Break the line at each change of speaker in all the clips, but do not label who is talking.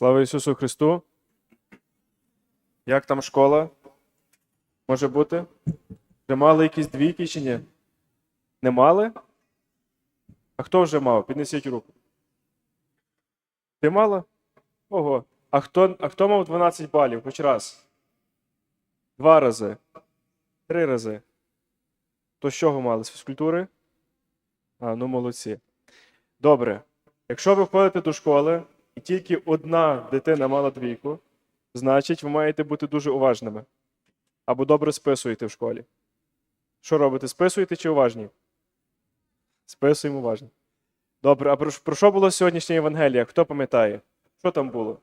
Слава Ісусу Христу. Як там школа? Може бути? Вже мали якісь двійки чи ні? Не мали? А хто вже мав? Піднесіть руку. Ти мала? Ого. А хто, а хто мав 12 балів? Хоч раз? Два рази. Три рази. То з чого мали? З фізкультури? А, ну молодці. Добре. Якщо ви ходите до школи і тільки одна дитина мала двійку, значить ви маєте бути дуже уважними. Або добре списуєте в школі. Що робите? Списуєте чи уважні? Списуємо уважні. Добре, а про, про що було сьогоднішнє Євангелія? Хто пам'ятає? Що там було?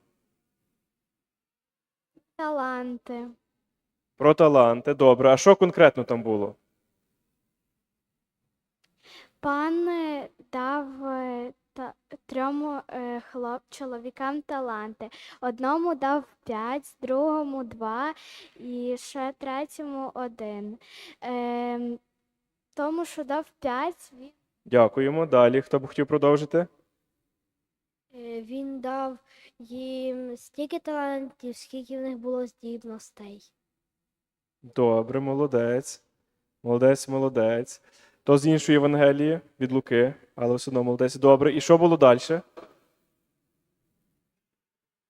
Таланти.
Про таланти. Добре. А що конкретно там було?
Пан дав е, та, трьом е, хлоп, чоловікам таланти. Одному дав п'ять, другому два і ще третьому один. Е, тому, що дав п'ять, він,
Дякуємо. Далі. Хто б хотів продовжити?
е, він дав їм стільки талантів, скільки в них було здібностей.
Добре, молодець. Молодець, молодець. То з іншої Євангелії від Луки, але все одно молодець. Добре. І що було далі?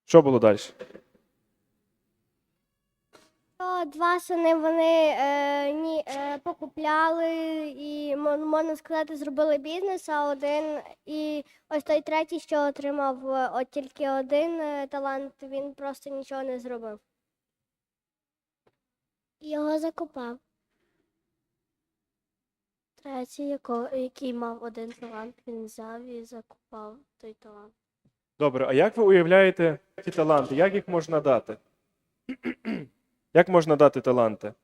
Що було далі?
Два сини вони е, ні, е, покупляли і, можна сказати, зробили бізнес, а один і ось той третій, що отримав е, от тільки один е, талант, він просто нічого не зробив. Його закопав. Третій, який мав один талант, він взяв і закопав той талант.
Добре, а як ви уявляєте ті таланти? Як їх можна дати? Як можна дати таланти?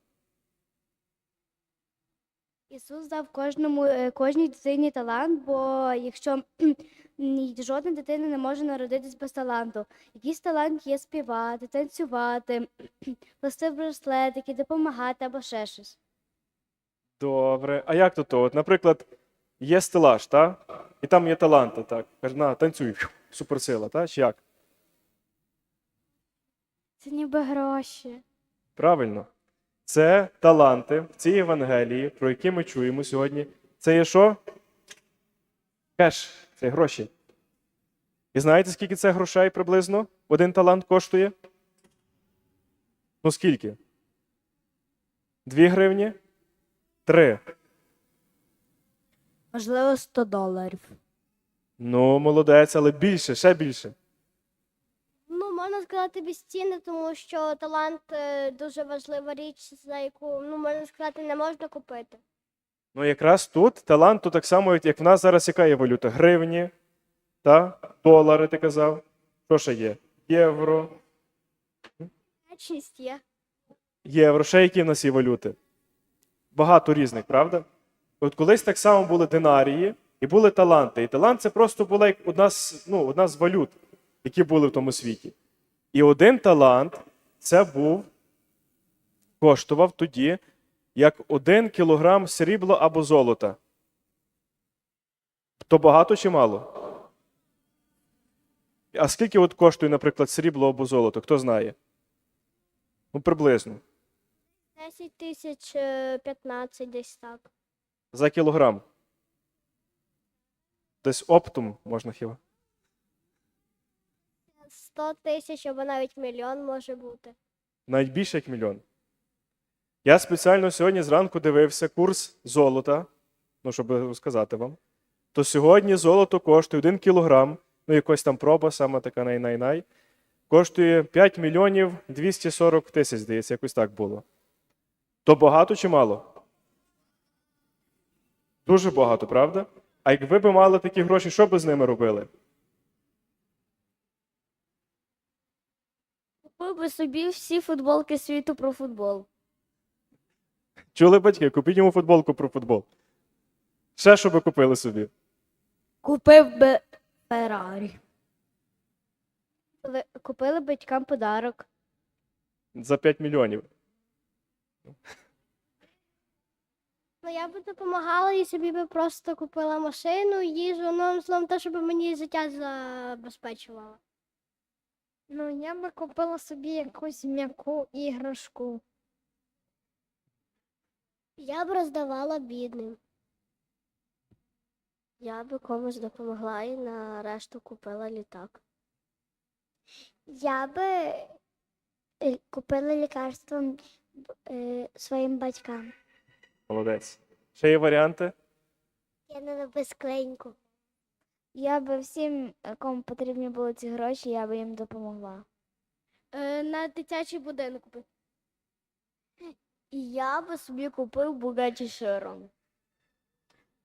Ісус дав кожному, е, кожній дитині талант, бо якщо жодна дитина не може народитись без таланту. Якийсь талант є співати, танцювати, плести браслетики, допомагати або ще щось.
Добре. А як то? От, наприклад, є стелаж, та? І там є таланти, так. Каже, на, танцюй, суперсила, та? Чи як?
Це ніби гроші.
Правильно. Це таланти в цій Євангелії, про які ми чуємо сьогодні. Це є що? Кеш, це гроші. І знаєте, скільки це грошей приблизно? Один талант коштує? Ну скільки? Дві гривні? Три.
Можливо, 100 доларів.
Ну, молодець, але більше, ще більше.
Ну, можна сказати, безцінне, тому що талант е, дуже важлива річ, за яку, ну, можна сказати, не можна купити.
Ну, якраз тут талант, то так само, як в нас зараз яка є валюта? Гривні, та? долари, ти казав. Що ще є? Євро.
Вдячність є.
Євро, ще які в нас є валюти? Багато різних, правда? От колись так само були динарії і були таланти. І талант це просто була як одна з, ну, одна з валют, які були в тому світі. І один талант це був, коштував тоді, як один кілограм срібла або золота. То багато чи мало? А скільки от коштує, наприклад, срібло або золото? Хто знає? Ну, приблизно.
10 тисяч е, 15 десь так.
За кілограм. Десь оптом можна хіба.
100 тисяч або навіть мільйон може бути.
Навіть більше як мільйон. Я спеціально сьогодні зранку дивився курс золота, ну, щоб розказати вам. То сьогодні золото коштує 1 кілограм, ну якось там проба, саме така най-най-най, коштує 5 мільйонів 240 тисяч, здається, якось так було. То багато чи мало? Дуже багато, правда? А якби ви мали такі гроші, що би з ними робили?
Купив би собі всі футболки світу про футбол.
Чули батьки, купіть йому футболку про футбол. Ще що би купили собі?
Купив би Феррарі. Купили батькам подарок.
За 5 мільйонів.
Ну, я би допомагала і собі би просто купила машину, їжу, ну, словом, те, щоб мені життя забезпечувало.
Ну, я би купила собі якусь м'яку іграшку.
Я б роздавала бідним. Я би комусь допомогла і на решту купила літак. Я би е, купила лікарство е, своїм батькам.
Молодець. Ще є варіанти?
Я на безкленьку.
Я би всім, е, кому потрібні були ці гроші, я би їм допомогла.
Е, на дитячий будинок би.
І я би собі купив Бугаті Широн.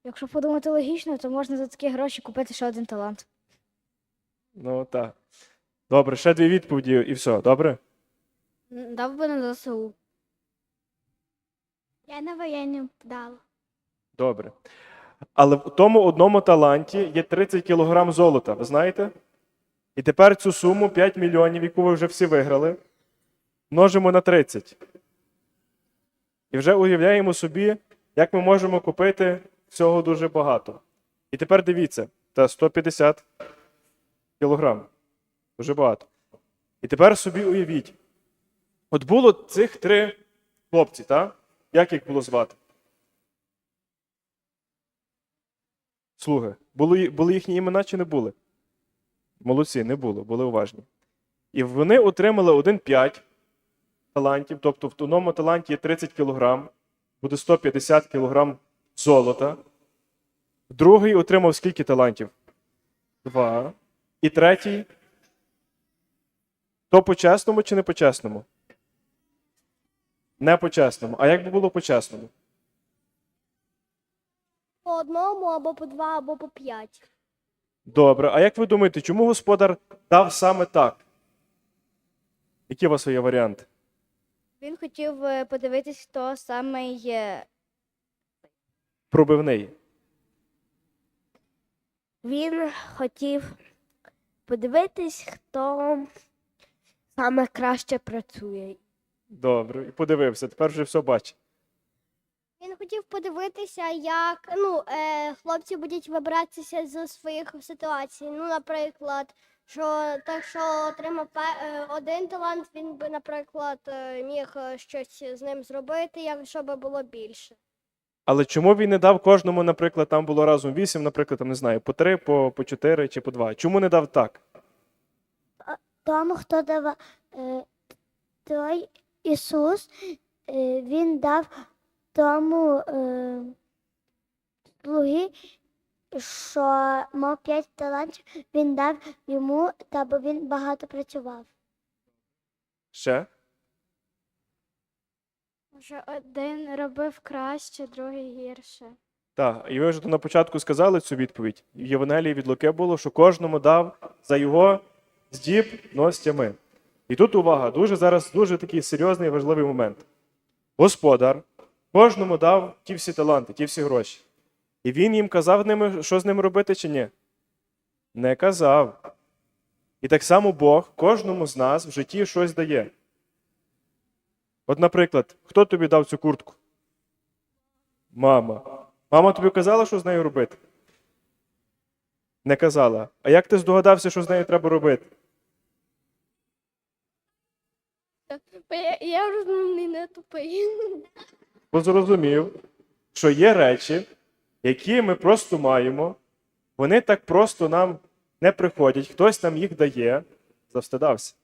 Якщо подумати логічно, то можна за такі гроші купити ще один талант.
Ну так. Добре, ще дві відповіді і все, добре?
Дав би на ЗСУ.
Я на воєнні дала.
Добре. Але в тому одному таланті є 30 кілограм золота, ви знаєте? І тепер цю суму 5 мільйонів, яку ви вже всі виграли, множимо на 30. І вже уявляємо собі, як ми можемо купити всього дуже багато. І тепер дивіться, та 150 кілограм. Дуже багато. І тепер собі уявіть. От було цих три хлопці, так? Як їх було звати? Слуги. Були, були їхні імена чи не були? Молодці, не було, були уважні. І вони отримали 1,5 талантів, тобто в одному таланті є 30 кілограм, буде 150 кілограм золота. Другий отримав скільки талантів? Два. І третій. То по-чесному чи не по-чесному? Не по-чесному. А як би було по-чесному?
По одному, або по два, або по п'ять.
Добре. А як ви думаєте, чому господар дав саме так? Які у вас є варіанти?
Він хотів е, подивитись, хто саме є.
Пробивний.
Він хотів подивитись, хто саме краще працює.
Добре. І подивився, тепер вже все бачить.
Він хотів подивитися, як ну, е, хлопці будуть вибиратися з своїх ситуацій. Ну, наприклад, що так, що отримав е, один талант, він би, наприклад, е, міг е, щось з ним зробити, якщо би було більше.
Але чому він не дав кожному, наприклад, там було разом вісім, наприклад, там, не знаю, по три, по, по чотири чи по два? Чому не дав так?
Тому, хто давав е, той Ісус, е, він дав тому е, слуги, що мав п'ять талантів, він дав йому, та бо він багато працював.
Ще?
Може, один робив краще, другий гірше.
Так. І ви вже на початку сказали цю відповідь. В Євангелії від Луки було, що кожному дав за його здібностями. І тут увага, дуже зараз дуже такий серйозний і важливий момент. Господар кожному дав ті всі таланти, ті всі гроші. І він їм казав що з ними робити чи ні? Не казав. І так само Бог кожному з нас в житті щось дає. От, наприклад, хто тобі дав цю куртку? Мама. Мама тобі казала, що з нею робити? Не казала. А як ти здогадався, що з нею треба робити?
Я, я розумний, не тупий.
Бо зрозумів, що є речі, які ми просто маємо, вони так просто нам не приходять, хтось нам їх дає, завстидався.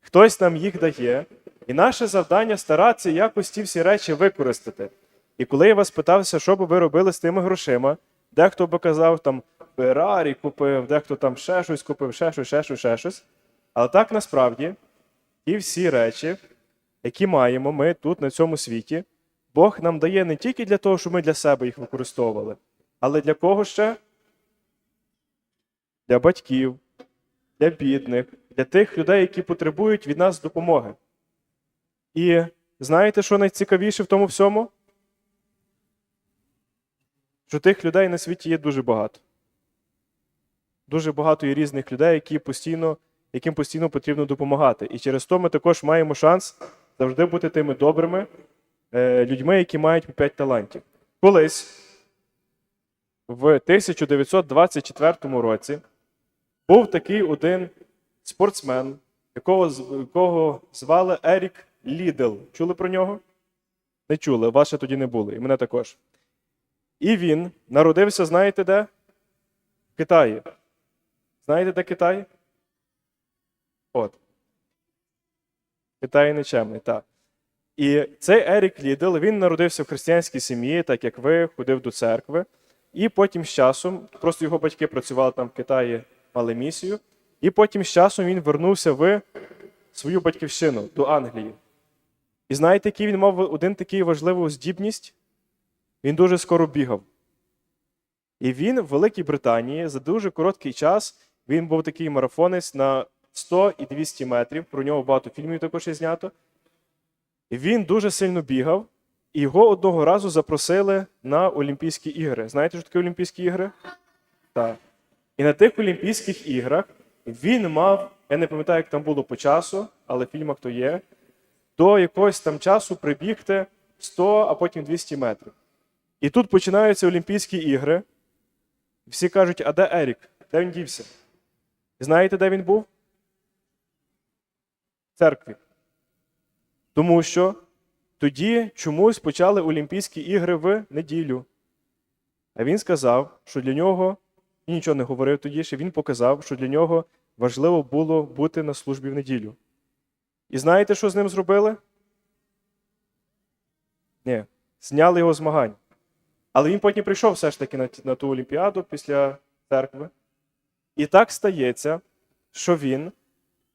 Хтось нам їх дає, і наше завдання старатися якось ті всі речі використати. І коли я вас питався, що би ви робили з тими грошима, дехто би казав, там Феррарі купив, дехто там ще щось купив, ще щось, ще щось, ще щось. Але так насправді ті всі речі, які маємо ми тут, на цьому світі, Бог нам дає не тільки для того, щоб ми для себе їх використовували, але для кого ще? Для батьків, для бідних, для тих людей, які потребують від нас допомоги. І знаєте, що найцікавіше в тому всьому? Що тих людей на світі є дуже багато. Дуже багато є різних людей, які постійно, яким постійно потрібно допомагати. І через то ми також маємо шанс завжди бути тими добрими е, людьми, які мають по 5 талантів. Колись, в 1924 році, був такий один спортсмен, якого, якого звали Ерік Лідл. Чули про нього? Не чули, вас ще тоді не було, і мене також. І він народився, знаєте де? В Китаї. Знаєте, де Китай? От. Китай нечемний, так. І цей Ерік Лідл, він народився в християнській сім'ї, так як ви, ходив до церкви. І потім з часом, просто його батьки працювали там в Китаї, мали місію. І потім з часом він вернувся в свою батьківщину до Англії. І знаєте, який він мав один такий важливу здібність? Він дуже скоро бігав. І він в Великій Британії за дуже короткий час він був такий марафонець на 100 і 200 метрів. Про нього багато фільмів також є знято. Він дуже сильно бігав, і його одного разу запросили на Олімпійські ігри. Знаєте, що таке Олімпійські ігри? Так. І на тих Олімпійських іграх він мав, я не пам'ятаю, як там було по часу, але в фільмах то є, до якогось там часу прибігти 100, а потім 200 метрів. І тут починаються Олімпійські ігри. Всі кажуть, а де Ерік? Де він дівся? Знаєте, де він був? Церкві. Тому що тоді чомусь почали Олімпійські ігри в неділю. А він сказав, що для нього, і нічого не говорив тоді, що він показав, що для нього важливо було бути на службі в неділю. І знаєте, що з ним зробили? Ні, зняли його змагань. Але він потім прийшов все ж таки на, на ту Олімпіаду після церкви. І так стається, що він,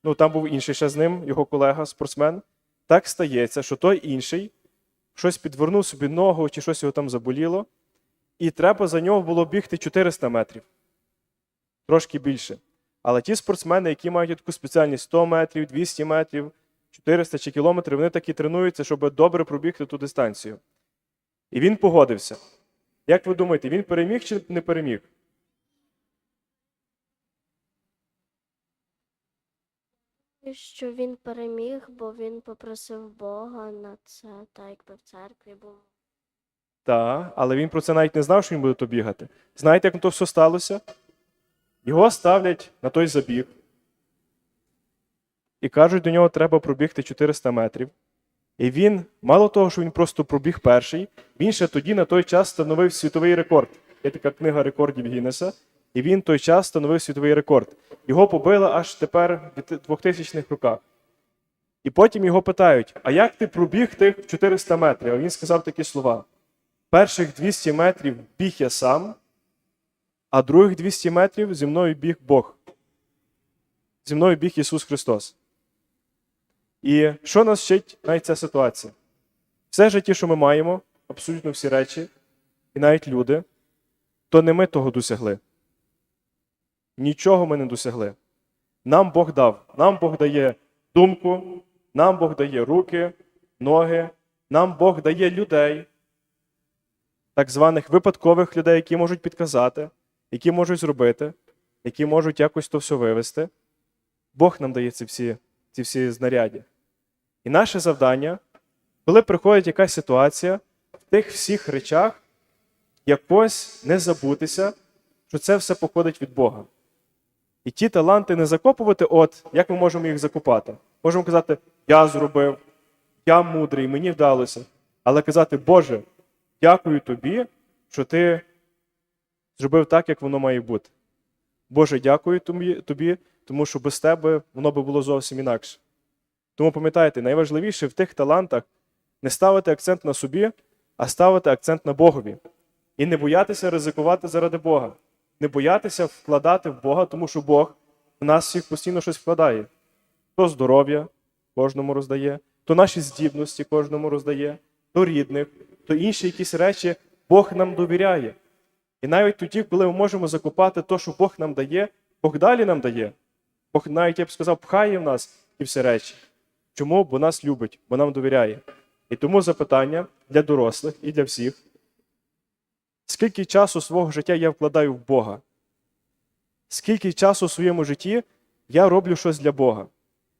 ну там був інший ще з ним, його колега, спортсмен. Так стається, що той інший щось підвернув собі ногу чи щось його там заболіло, і треба за нього було бігти 400 метрів. Трошки більше. Але ті спортсмени, які мають таку спеціальність 100 метрів, 200 метрів, 400 чи кілометрів, вони так і тренуються, щоб добре пробігти ту дистанцію. І він погодився. Як ви думаєте, він переміг чи не переміг?
Що він переміг, бо він попросив Бога на це, так якби в церкві був.
Так, але він про це навіть не знав, що він буде то бігати. Знаєте, як то все сталося? Його ставлять на той забіг і кажуть, до нього треба пробігти 400 метрів. І він, мало того, що він просто пробіг перший, він ще тоді на той час становив світовий рекорд. Є така книга рекордів Гіннеса, і він той час становив світовий рекорд. Його побили аж тепер в 2000-х роках. І потім його питають: а як ти пробіг тих 400 метрів? А він сказав такі слова: перших 200 метрів біг я сам, а других 200 метрів зі мною біг Бог. Зі мною біг Ісус Христос. І що нас вчить навіть ця ситуація? Все життя, що ми маємо, абсолютно всі речі, і навіть люди, то не ми того досягли. Нічого ми не досягли. Нам Бог дав. Нам Бог дає думку, нам Бог дає руки, ноги, нам Бог дає людей, так званих випадкових людей, які можуть підказати, які можуть зробити, які можуть якось то все вивести. Бог нам дає ці всі, ці всі знаряддя. І наше завдання, коли приходить якась ситуація, в тих всіх речах якось не забутися, що це все походить від Бога. І ті таланти не закопувати, от як ми можемо їх закопати? Можемо казати, я зробив, я мудрий, мені вдалося. Але казати, Боже, дякую тобі, що ти зробив так, як воно має бути. Боже, дякую тобі, тому що без тебе воно би було зовсім інакше. Тому пам'ятайте, найважливіше в тих талантах не ставити акцент на собі, а ставити акцент на Богові. І не боятися ризикувати заради Бога. Не боятися вкладати в Бога, тому що Бог в нас всіх постійно щось вкладає. То здоров'я кожному роздає, то наші здібності кожному роздає, то рідних, то інші якісь речі Бог нам довіряє. І навіть тоді, коли ми можемо закопати те, що Бог нам дає, Бог далі нам дає. Бог навіть, я б сказав, пхає в нас ті всі речі. Чому? Бо нас любить, бо нам довіряє. І тому запитання для дорослих і для всіх. Скільки часу свого життя я вкладаю в Бога? Скільки часу в своєму житті я роблю щось для Бога?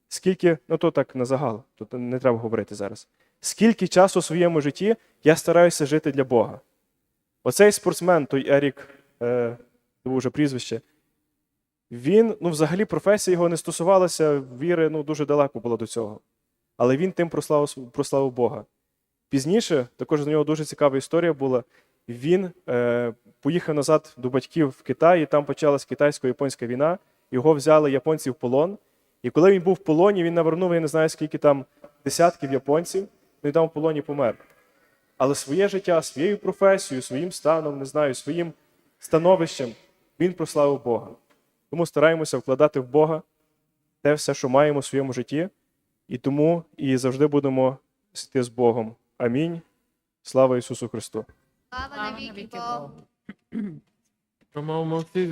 Скільки, ну то так на загал, тут не треба говорити зараз. Скільки часу в своєму житті я стараюся жити для Бога? Оцей спортсмен, той Ерік, е, вже прізвище, Він, ну, взагалі, професія його не стосувалася віри, ну, дуже далеко було до цього. Але він тим прославив, прославив Бога. Пізніше, також до нього дуже цікава історія була. Він е, поїхав назад до батьків в Китай, і там почалась китайсько-японська війна. Його взяли японці в полон. І коли він був в полоні, він навернув, я не знаю, скільки там десятків японців, ну і там в полоні помер. Але своє життя, своєю професією, своїм станом, не знаю, своїм становищем він прославив Бога. Тому стараємося вкладати в Бога те все, що маємо в своєму житті, і тому і завжди будемо йти з Богом. Амінь. Слава Ісусу Христу!
Слава навіки Богу.
Промовимо всі